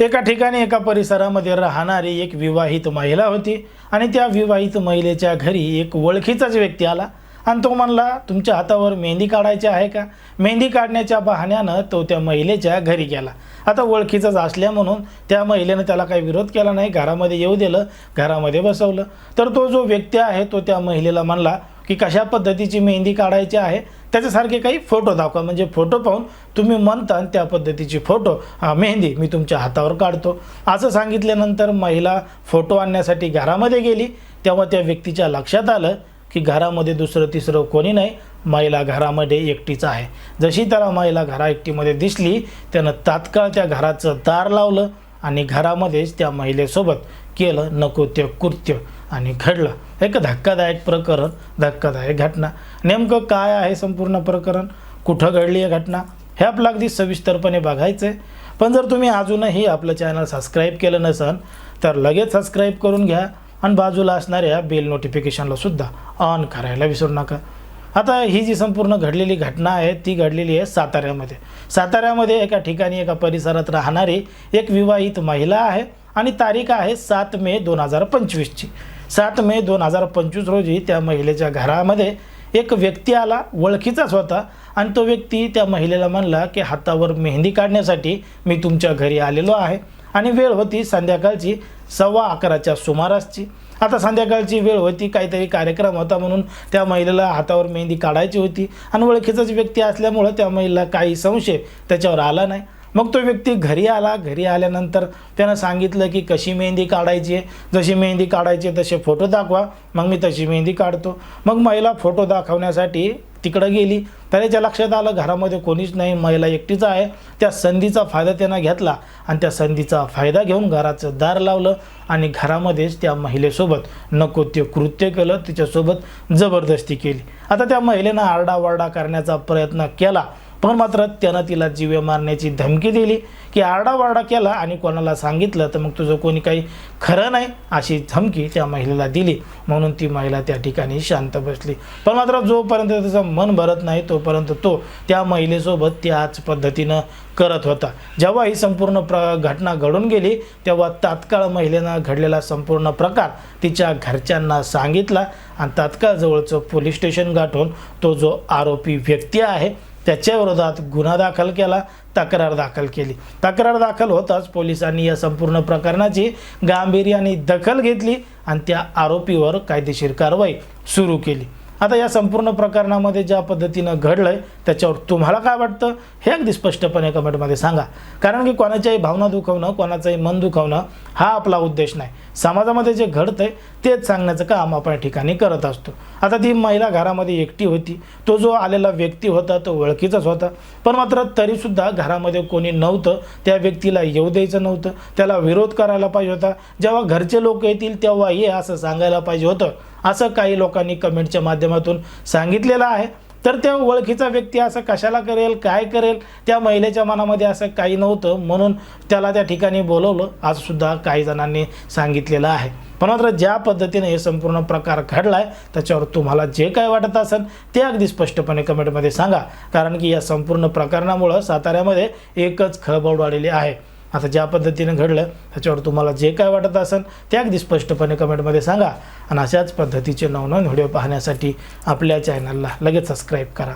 एका ठिकाणी एका परिसरामध्ये राहणारी एक विवाहित महिला होती आणि त्या विवाहित महिलेच्या घरी एक ओळखीचाच व्यक्ती आला. आणि तो म्हणला तुमच्या हातावर मेहंदी काढायची आहे का? मेहंदी काढण्याच्या बहाण्यानं तो त्या महिलेच्या घरी गेला. आता ओळखीचाच असल्या म्हणून त्या महिलेनं त्याला काही विरोध केला नाही. घरामध्ये येऊ दिलं घरामध्ये बसवलं. तर तो जो व्यक्ती आहे तो त्या महिलेला म्हणला की कशा पद्धतीची मेहंदी काढायची आहे त्याच्यासारखे काही फोटो दाखवा. म्हणजे फोटो पाहून तुम्ही म्हणता आणि त्या पद्धतीची फोटो मेहंदी मी तुमच्या हातावर काढतो. असं सांगितल्यानंतर महिला फोटो आणण्यासाठी घरामध्ये गेली. तेव्हा त्या व्यक्तीच्या लक्षात आलं की घरामध्ये दुसरं तिसरं कोणी नाही. महिला घरामध्ये एकटीच आहे. जशी त्याला महिला घरा एकटीमध्ये दिसली त्यानं तात्काळ त्या घराचं दार लावलं आणि घरामध्येच त्या महिलेसोबत केलं नको ते कृत्य आणि घडलं. एक धक्कादायक प्रकरण धक्कादायक घटना. नेमकं काय आहे संपूर्ण प्रकरण? कुठं घडली आहे घटना? हे आपलं अगदी सविस्तरपणे बघायचं आहे पण जर तुम्ही अजूनही आपलं चॅनल सबस्क्राईब केलं नसन तर लगेच सबस्क्राईब करून घ्या आणि बाजूला असणाऱ्या बेल नोटिफिकेशनला सुद्धा ऑन करायला विसरू नका. आता ही जी संपूर्ण घडलेली घटना आहे ती घडलेली आहे साताऱ्यामध्ये. साताऱ्यामध्ये एका ठिकाणी एका परिसरात राहणारी एक विवाहित महिला आहे आणि तारीख आहे सात मे दोन हजार पंचवीसची. सात मे दोन हजार पंचवीस रोजी त्या महिलेच्या घरामध्ये एक व्यक्ती आला ओळखीचाच होता. आणि तो व्यक्ती त्या महिलेला म्हणला की हातावर मेहंदी काढण्यासाठी मी तुमच्या घरी आलेलो आहे. आणि वेळ होती संध्याकाळची सव्वा अकराच्या सुमारासची. आता संध्याकाळची वेळ होती काहीतरी कार्यक्रम होता म्हणून त्या महिलेला हातावर मेहंदी काढायची होती. आणि ओळखीचाच व्यक्ती असल्यामुळं त्या महिलेला काही संशय त्याच्यावर आला नाही. मग तो व्यक्ती घरी आला घरी आल्यानंतर त्यानं सांगितलं की कशी मेहंदी काढायची आहे? जशी मेहंदी काढायची आहे तसे फोटो दाखवा. मग मी तशी मेहंदी काढतो. मग महिला फोटो दाखवण्यासाठी तिकडं गेली. त्याच्या लक्षात आलं घरामध्ये कोणीच नाही महिला एकटीच आहे. त्या संधीचा फायदा त्यानं घेतला. आणि त्या संधीचा फायदा घेऊन घराचं दार लावलं आणि घरामध्येच त्या महिलेसोबत नको ते कृत्य केलं. तिच्यासोबत जबरदस्ती केली. आता त्या महिलेनं आरडाओरडा करण्याचा प्रयत्न केला. पण मात्र त्यानं तिला जीवे मारण्याची धमकी दिली की आरडाओरडा केला आणि कोणाला सांगितलं तर मग तुझं कोणी काही खरं नाही अशी धमकी त्या महिलेला दिली. म्हणून ती महिला त्या ठिकाणी शांत बसली. पण मात्र जोपर्यंत त्याचं मन भरत नाही तोपर्यंत तो त्या महिलेसोबत त्याच पद्धतीनं करत होता. जेव्हा ही संपूर्ण प्र घटना घडून गेली तेव्हा तात्काळ महिलेनं घडलेला संपूर्ण प्रकार तिच्या घरच्यांना सांगितला आणि तात्काळ जवळचं पोलीस स्टेशन गाठून तो जो आरोपी व्यक्ती आहे त्याच्या विरोधात गुन्हा दाखल केला तक्रार दाखल केली. तक्रार दाखल होताच पोलिसांनी या संपूर्ण प्रकरणाची गांभीर्याने दखल घेतली आणि त्या आरोपीवर कायदेशीर कारवाई सुरू केली. आता या संपूर्ण प्रकरणामध्ये ज्या पद्धतीनं घडलं आहे त्याच्यावर तुम्हाला काय वाटतं? हे अगदी स्पष्टपणे कमेंटमध्ये सांगा. कारण की कोणाच्याही भावना दुखवणं कोणाचंही मन दुखवणं हा आपला उद्देश नाही. समाजामध्ये जे घडतंय तेच सांगण्याचं काम आपण या ठिकाणी करत असतो. आता ती महिला घरामध्ये एकटी होती. तो जो आलेला व्यक्ती होता तो ओळखीचाच होता. पण मात्र तरीसुद्धा घरामध्ये कोणी नव्हतं. त्या व्यक्तीला येऊ द्यायचं नव्हतं. त्याला विरोध करायला पाहिजे होता. जेव्हा घरचे लोक येतील तेव्हा ये असं सांगायला पाहिजे होतं. असं काही लोकांनी कमेंटच्या माध्यमातून सांगितलेलं आहे. तर त्या ओळखीचा व्यक्ती असं कशाला करेल काय करेल? त्या महिलेच्या मनामध्ये असं काही नव्हतं म्हणून त्याला त्या ठिकाणी बोलवलं. आजसुद्धा काही जणांनी सांगितलेलं आहे. पण मात्र ज्या पद्धतीने हे संपूर्ण प्रकार घडला आहे त्याच्यावर तुम्हाला जे काय वाटत असेल ते अगदी स्पष्टपणे कमेंटमध्ये सांगा. कारण की या संपूर्ण प्रकरणामुळं साताऱ्यामध्ये एकच खळबळ वाढलेली आहे. आता ज्या पद्धतीनं घडलं त्याच्यावर तुम्हाला जे काय वाटत असेल ते अगदी स्पष्टपणे कमेंटमध्ये सांगा. आणि अशाच पद्धतीचे नवनवीन व्हिडिओ पाहण्यासाठी आपल्या चॅनलला लगेच सबस्क्राईब करा.